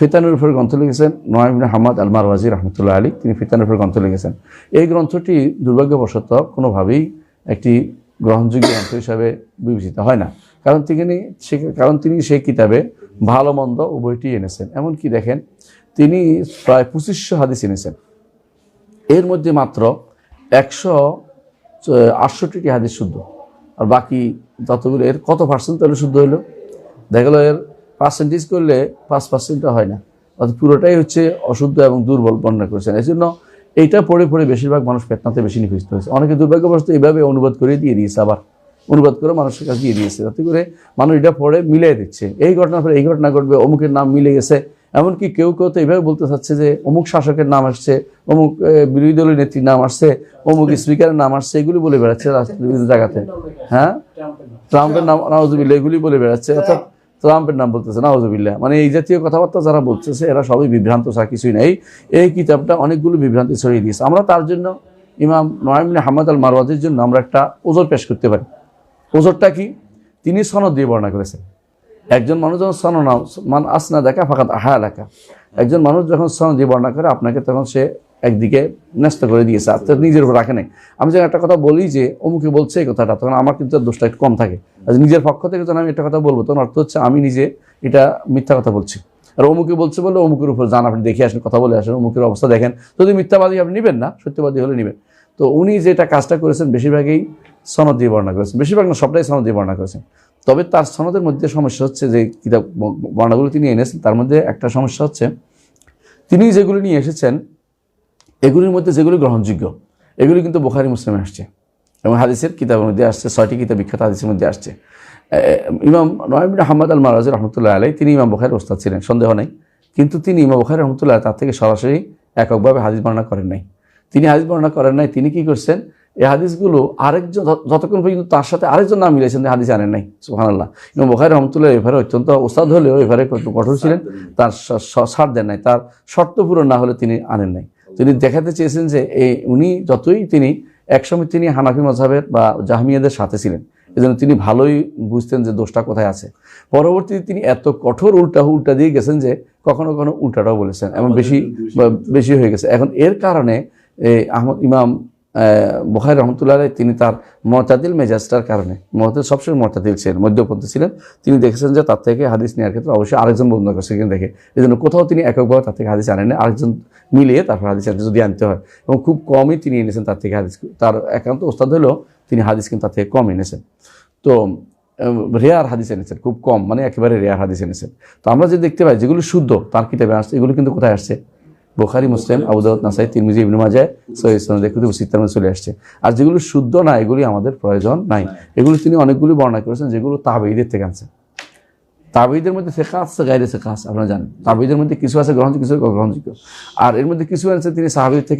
ফিতানের উপর গ্রন্থ লিখেছেন নয়মিন হাম্মদ আল মারওয়াজি রহমতুল্লাহ আলী তিনি ফিতানের উপর গ্রন্থ লিখেছেন। এই গ্রন্থটি দুর্ভাগ্যবশত কোনোভাবেই একটি গ্রহণযোগ্য গ্রন্থ হিসাবে বিবেচিত হয় না। কারণ তিনি সে- কারণ তিনি সেই কিতাবে ভালো মন্দ উভয়টি এনেছেন। এমনকি দেখেন, তিনি প্রায় পঁচিশশো হাদিস এনেছেন। এর মধ্যে মাত্র একশো আটষট্টিটি হাদিস শুদ্ধ। আর বাকি যতগুলো, এর কত পার্সেন্ট তাহলে শুদ্ধ হলো? দেখা গেলো এর পার্সেন্টেজ করলে পাঁচ পার্সেন্টও হয় না। অর্থাৎ পুরোটাই হচ্ছে অশুদ্ধ এবং দুর্বল বর্ণনা করেছেন। এই জন্য এইটা পড়ে পড়ে বেশিরভাগ মানুষ পেতনাতে বেশি নিকৃষ্ট হয়েছে। অনেকে দুর্ভাগ্যবশত এইভাবে অনুবাদ করে দিয়ে দিয়েছে আবার। অনুবাদ করে মানুষের কাছে দিয়ে দিয়েছে। যাতে করে মানুষ এটা পড়ে মিলিয়ে দিচ্ছে। এই ঘটনার পরে এই ঘটনা ঘটবে, অমুকের নাম মিলে গেছে। এমনকি কেউ কেউ তো এইভাবে বলতে চাচ্ছে যে, অমুক শাসকের নাম আসছে, অমুক বিরোধী দলের নেত্রীর নাম আসছে, অমুক স্পিকারের নাম আসছে, এগুলি বলে বেড়াচ্ছে বিভিন্ন জায়গাতে। হ্যাঁ? ট্রাম্পের নাম নাওজুবিল্লা এগুলি বলে বেড়াচ্ছে। অর্থাৎ ট্রাম্পের নাম বলতেছে নাওজুবিল্লা মানে এই জাতীয় কথাবার্তা যারা বলতেছে, এরা সবই বিভ্রান্ত, ছাড়া কিছুই নেই। এই কিতাবটা অনেকগুলো বিভ্রান্তি ছড়িয়ে দিয়েছে। আমরা তার জন্য ইমাম নয়মিন হামাদ আল মারওয়াজির জন্য আমরা একটা ওজোর পেশ করতে পারি। ওজোরটা কি? তিনি সনদ দিয়ে বর্ণনা করেছেন। একজন মানুষ যখন সনদ মান আসনা দেখা ফাঁকাত আহা এলাকা একজন মানুষ যখন সনদ দিয়ে বর্ণনা করে, আপনাকে তখন সে একদিকে ন্যস্ত করে দিয়েছে আপনার নিজের উপর রাখে নাই। আমি যখন একটা কথা বলি যে, অমুকে বলছে এই কথাটা, তখন আমার কিন্তু দোষটা একটু কম থাকে। নিজের পক্ষ থেকে যখন আমি একটা কথা বলব। তখন অর্থ হচ্ছে আমি নিজে এটা মিথ্যা কথা বলছি। আর অমুকে বলছে বলে অমুকের উপর যান, আপনি দেখে আসেন, কথা বলে আসেন, অমুকের অবস্থা দেখেন। যদি মিথ্যাবাদী আপনি নেবেন না, সত্যবাদী হলে নেবেন। তো উনি যেটা কাজটা করেছেন, বেশিরভাগই সনদ দিয়ে বর্ণনা করেছেন। বেশিরভাগ না, সবটাই সনদ দিয়ে বর্ণনা করেছেন। তবে তার সনদের মধ্যে সমস্যা হচ্ছে যে কিতাব বর্ণাগুলো তিনি এনেছেন, তার মধ্যে একটা সমস্যা হচ্ছে, তিনি যেগুলো নিয়ে এসেছেন, এগুলির মধ্যে যেগুলি গ্রহণযোগ্য, এগুলি কিন্তু বোখারি মুসলিমে আসছে। এবং হাদিসের কিতাবের মধ্যে আসছে, ছয়টি কিতাব বিখ্যাত হাদিসের মধ্যে আসছে। ইমাম নয়মিন আহমদ আল মারাজ রহমতুল্লাহ আলাই তিনি ইমাম বোখারের ওস্তাদ ছিলেন, সন্দেহ নেই। কিন্তু তিনি ইমাম বোখারি রহমতুল্লাহ তার থেকে সরাসরি এককভাবে হাদিস বর্ণনা করেন নাই। তিনি হাদিস বর্ণনা করেন নাই, তিনি কি করছেন, এই হাদিসগুলো আরেকজন, যত- যতক্ষণ পর্যন্ত তার সাথে আরেকজন নাম মিলেছেন হাদিস আনেন নাই সুহানাল্লাহ ইমাম বোখারি রহমতুল্লাহ এভাবে অত্যন্ত ওস্তাদ হলেও একটু কঠোর ছিলেন, তার স- স- দেন নাই, তার শর্ত পূরণ না হলে তিনি আনেন নাই। তিনি দেখাতে চেয়েছেন যে, এই উনি যতই তিনি একসময় তিনি হানাফি মজাবের বা জাহমিয়াদের সাথে ছিলেন। এজন্য তিনি ভালোই বুঝতেন যে দোষটা কোথায় আছে। পরবর্তীতে তিনি এত কঠোর উল্টা উল্টা দিয়ে গেছেন যে কখনো কখনো উল্টাটাও বলেছেন এমন বেশি বেশি হয়ে গেছে। এখন এর কারণে আহমদ ইমাম বখারি রহমতুল্লাহ তিনি তার মতাদিল মেজাজটার কারণে মতাদিল সবসময় মতাদিল ছিলেন মধ্যপন্থী ছিলেন। তিনি দেখেছেন যে তার থেকে হাদিস নেওয়ার ক্ষেত্রে অবশ্যই আরেকজন বন্ধু করছে কিনা দেখে। এই জন্য কোথাও তিনি এককভাবে তার থেকে হাদিস আনেন না, আরেকজন মিলিয়ে তারপর হাদিস আনতে যদি আনতে হয়। এবং খুব কমই তিনি এনেছেন তার থেকে হাদিস। তার একান্ত ওস্তাদ হলেও তিনি হাদিস কিন্তু তার থেকে কম এনেছেন। তো রেয়ার হাদিস এনেছেন খুব কম মানে একেবারে রেয়ার হাদিস এনেছেন। তো আমরা যে দেখতে পাই যেগুলো শুদ্ধ তার কিতাবে আসছে এগুলো কিন্তু কোথায় আসছে? বোখারি মুসলিম আবুদাউদ নাসাই তিরমিজি ইবনু মাজায় সহিহ সনদে কুতুব সিত্তার চলে আসছে। আর যেগুলো শুদ্ধ না এগুলি আমাদের প্রয়োজন নাই। এগুলো তিনি অনেকগুলি বর্ণনা করেছেন যেগুলো তাবেইদের থেকে আনছে। তাবেইদের মধ্যে শেখা আছে গাইরে শেখা আছে আপনারা জানেন। তাবেইদের মধ্যে কিছু আছে গ্রহণযোগ্য কিছু গ্রহণযোগ্য আর এর মধ্যে কিছু আছে তিনি সাহাবিদ থেকে